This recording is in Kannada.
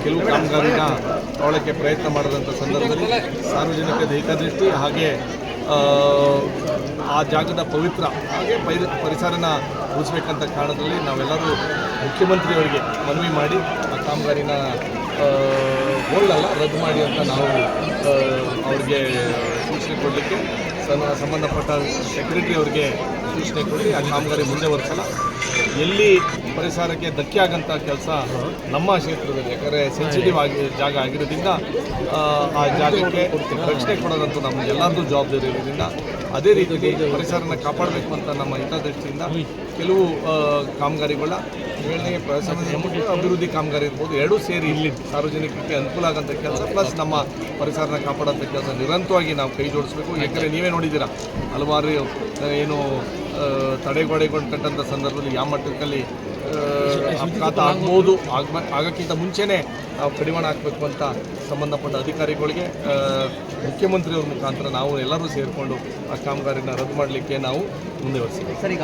ಕೆಲವು ಕಾಮಗಾರಿನ ತಗೊಳ್ಳೋಕ್ಕೆ ಪ್ರಯತ್ನ ಮಾಡಿದಂಥ ಸಂದರ್ಭದಲ್ಲಿ ಸಾರ್ವಜನಿಕ ಹಿತದೃಷ್ಟಿ ಹಾಗೆ ಆ, ಜಾಗದ ಪವಿತ್ರ ಹಾಗೆ ಪೈ ಪರಿಸರನ ಉಳಿಸ್ಬೇಕಂತ ಕಾರಣದಲ್ಲಿ ನಾವೆಲ್ಲರೂ ಮುಖ್ಯಮಂತ್ರಿಯವರಿಗೆ ಮನವಿ ಮಾಡಿ ಆ ಕಾಮಗಾರಿನ ಹೋಗಲ್ಲ ರದ್ದು ಮಾಡಿ ಅಂತ ನಾವು ಅವ್ರಿಗೆ ಸೂಚನೆ ಕೊಡಲಿಕ್ಕೆ ಸಂಬಂಧಪಟ್ಟ ಸೆಕ್ರೆಟರಿ ಅವರಿಗೆ ಸೂಚನೆ ಕೊಡಿ ಆ ಕಾಮಗಾರಿ ಮುಂದೆ ವರ್ಷಲ್ಲ ಎಲ್ಲಿ ಪರಿಸರಕ್ಕೆ ಧಕ್ಕೆ ಆಗೋಂಥ ಕೆಲಸ ನಮ್ಮ ಕ್ಷೇತ್ರದಲ್ಲಿ ಯಾಕಂದರೆ ಸೆನ್ಸಿಟಿವ್ ಆಗಿ ಜಾಗ ಆಗಿರೋದ್ರಿಂದ ಆ, ಜಾಗಕ್ಕೆ ರಕ್ಷಣೆ ಕೊಡೋದಂತೂ ನಮ್ಮ ಎಲ್ಲರದ್ದು ಜವಾಬ್ದಾರಿ ಇರೋದ್ರಿಂದ ಅದೇ ರೀತಿಯಲ್ಲಿ ಪರಿಸರನ ಕಾಪಾಡಬೇಕು ಅಂತ ನಮ್ಮ ಹಿತದೃಷ್ಟಿಯಿಂದ ಕೆಲವು ಕಾಮಗಾರಿಗಳ ಏಳನೇ ಅಭಿವೃದ್ಧಿ ಕಾಮಗಾರಿ ಇರ್ಬೋದು ಎರಡೂ ಸೇರಿ ಇಲ್ಲಿ ಸಾರ್ವಜನಿಕರಿಗೆ ಅನುಕೂಲ ಆಗೋಂಥ ಕೆಲಸ ಪ್ಲಸ್ ನಮ್ಮ ಪರಿಸರನ ಕಾಪಾಡೋಂಥ ಕೆಲಸ ನಿರಂತರವಾಗಿ ನಾವು ಕೈ ಜೋಡಿಸ್ಬೇಕು. ಯಾಕಂದರೆ ನೀವೇ ನೋಡಿದ್ದೀರಾ ಹಲವಾರು ಏನು ತಡೆಗೋಡೆಗೊಂಡಂಥ ಸಂದರ್ಭದಲ್ಲಿ ಯಾವ ಮಟ್ಟದಲ್ಲಿ ಅಪಘಾತ ಆಗ್ಬೋದು ಆಗ್ಬ ಆಗೋಕ್ಕಿಂತ ಮುಂಚೆನೇ ನಾವು ಕಡಿವಾಣ ಹಾಕಬೇಕು ಅಂತ ಸಂಬಂಧಪಟ್ಟ ಅಧಿಕಾರಿಗಳಿಗೆ ಮುಖ್ಯಮಂತ್ರಿಯವ್ರ ಮುಖಾಂತರ ನಾವು ಎಲ್ಲರೂ ಸೇರಿಕೊಂಡು ಆ ಕಾಮಗಾರಿನ ರದ್ದು ಮಾಡಲಿಕ್ಕೆ ನಾವು ಮುಂದೆ ಸರ್ ಈಗ